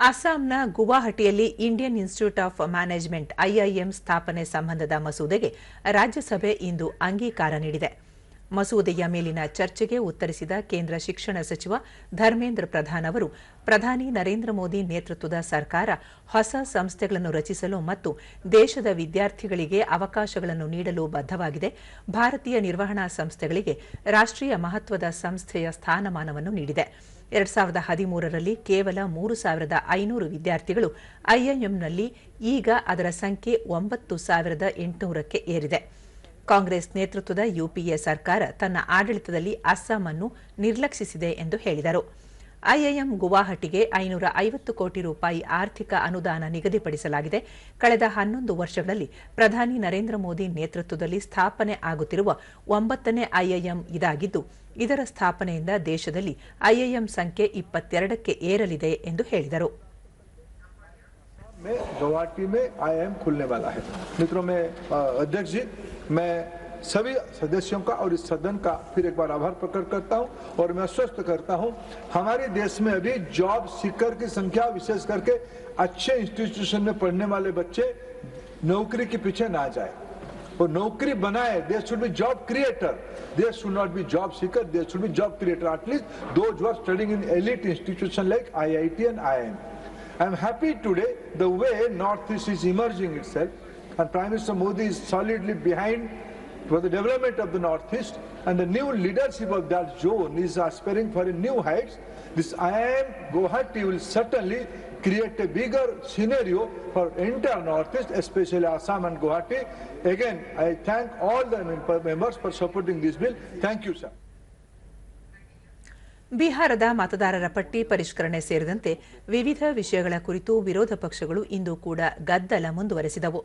ಅಸ್ಸಾಂನ ಗುವಾಹಟಿಯಲ್ಲಿ Indian Institute of Management IIM ಸ್ಥಾಪನೆ ಸಂಬಂಧದ ಮಸೂದೆಗೆ ರಾಜ್ಯಸಭೆ ಇಂದು ಅಂಗೀಕಾರ ನೀಡಿದೆ. ಮಸೂದೆಯ ಮೇಲಿನ ಚರ್ಚೆಗೆ ಉತ್ತರಿಸಿದ ಕೇಂದ್ರ ಶಿಕ್ಷಣ ಸಚಿವ ಧರ್ಮೇಂದ್ರ ಪ್ರಧಾನ್ ಅವರು, ಪ್ರಧಾನಿ ನರೇಂದ್ರ ಮೋದಿ ನೇತೃತ್ವದ ಸರ್ಕಾರ ಹೊಸ ಸಂಸ್ಥೆಗಳನ್ನು ರಚಿಸಲು ಮತ್ತು ದೇಶದ ವಿದ್ಯಾರ್ಥಿಗಳಿಗೆ ಅವಕಾಶಗಳನ್ನು ನೀಡಲು ಬದ್ಧವಾಗಿದೆ. ಭಾರತೀಯ ನಿರ್ವಹಣಾ ಸಂಸ್ಥೆಗಳಿಗೆ ರಾಷ್ಟ್ರೀಯ ಮಹತ್ವದ ಸಂಸ್ಥೆಯ ಸ್ಥಾನಮಾನವನ್ನು ನೀಡಿದೆ. ಎರಡ್ ಸಾವಿರದ ಹದಿಮೂರರಲ್ಲಿ ಕೇವಲ ಮೂರು ಸಾವಿರದ ಐನೂರು ವಿದ್ಯಾರ್ಥಿಗಳು ಐಐಎಂನಲ್ಲಿ ಈಗ ಅದರ ಸಂಖ್ಯೆ ಒಂಬತ್ತು ಸಾವಿರದ ಎಂಟುನೂರಕ್ಕೆ ಏರಿದೆ. ಕಾಂಗ್ರೆಸ್ ನೇತೃತ್ವದ ಯುಪಿಎ ಸರ್ಕಾರ ತನ್ನ ಆಡಳಿತದಲ್ಲಿ ಅಸ್ಸಾಂ ಅನ್ನು ನಿರ್ಲಕ್ಷಿಸಿದೆ ಎಂದು ಹೇಳಿದರು ಐಐಎಂ ಗುವಾಹಟಿಗೆ ಐನೂರ ಐವತ್ತು ಕೋಟಿ ರೂಪಾಯಿ ಆರ್ಥಿಕ ಅನುದಾನ ನಿಗದಿಪಡಿಸಲಾಗಿದೆ ಕಳೆದ ಹನ್ನೊಂದು ವರ್ಷಗಳಲ್ಲಿ ಪ್ರಧಾನಿ ನರೇಂದ್ರ ಮೋದಿ ನೇತೃತ್ವದಲ್ಲಿ ಸ್ಥಾಪನೆ ಆಗುತ್ತಿರುವ ಒಂಬತ್ತನೇ ಐಐಎಂ ಇದಾಗಿದ್ದು ಇದರ ಸ್ಥಾಪನೆಯಿಂದ ದೇಶದಲ್ಲಿ ಐಐಎಂ ಸಂಖ್ಯೆ ಇಪ್ಪತ್ತೆರಡಕ್ಕೆ ಏರಲಿದೆ ಎಂದು ಹೇಳಿದರು में गुवाहाटी में आईआईएम खुलने वाला है मित्रों में अ, अध्यक्ष जी मैं सभी सदस्यों का और इस सदन का फिर एक बार आभार प्रकट करता हूँ और मैं आश्वस्त करता हूँ, हमारे देश में अभी जॉब सीकर की संख्या विशेष करके अच्छे इंस्टीट्यूशन में पढ़ने वाले बच्चे नौकरी के पीछे ना जाए। और नौकरी बनाए they should be job creator they should not be job seeker they should be job creator at least those who are studying in elite institution like IIT and IIM I am happy today the way Northeast is emerging itself. And Prime Minister Modi is solidly behind for the development of the Northeast and the new leadership of that zone is aspiring for a new heights. This IIM Guwahati will certainly create a bigger scenario for entire Northeast, especially Assam and Guwahati. Again, I thank all the members for supporting this bill. Thank you, sir. ಬಿಹಾರದ ಮತದಾರರ ಪಟ್ಟಿ ಪರಿಷ್ಕರಣೆ ಸೇರಿದಂತೆ ವಿವಿಧ ವಿಷಯಗಳ ಕುರಿತು ವಿರೋಧ ಪಕ್ಷಗಳು ಇಂದು ಕೂಡ ಗದ್ದಲ ಮುಂದುವರೆಸಿದವು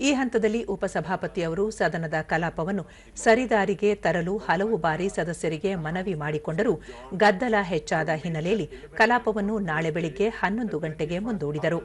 ಈ ಹಂತದಲ್ಲಿ ಉಪಸಭಾಪತಿ ಅವರು ಸದನದ ಕಲಾಪವನ್ನು ಸರಿದಾರಿಗೆ ತರಲು ಹಲವು ಬಾರಿ ಸದಸ್ಯರಿಗೆ ಮನವಿ ಮಾಡಿಕೊಂಡರೂ. ಗದ್ದಲ ಹೆಚ್ಚಾದ ಹಿನ್ನೆಲೆಯಲ್ಲಿ ಕಲಾಪವನ್ನು ನಾಳೆ ಬೆಳಿಗ್ಗೆ ಹನ್ನೊಂದು ಗಂಟೆಗೆ ಮುಂದೂಡಿದರು.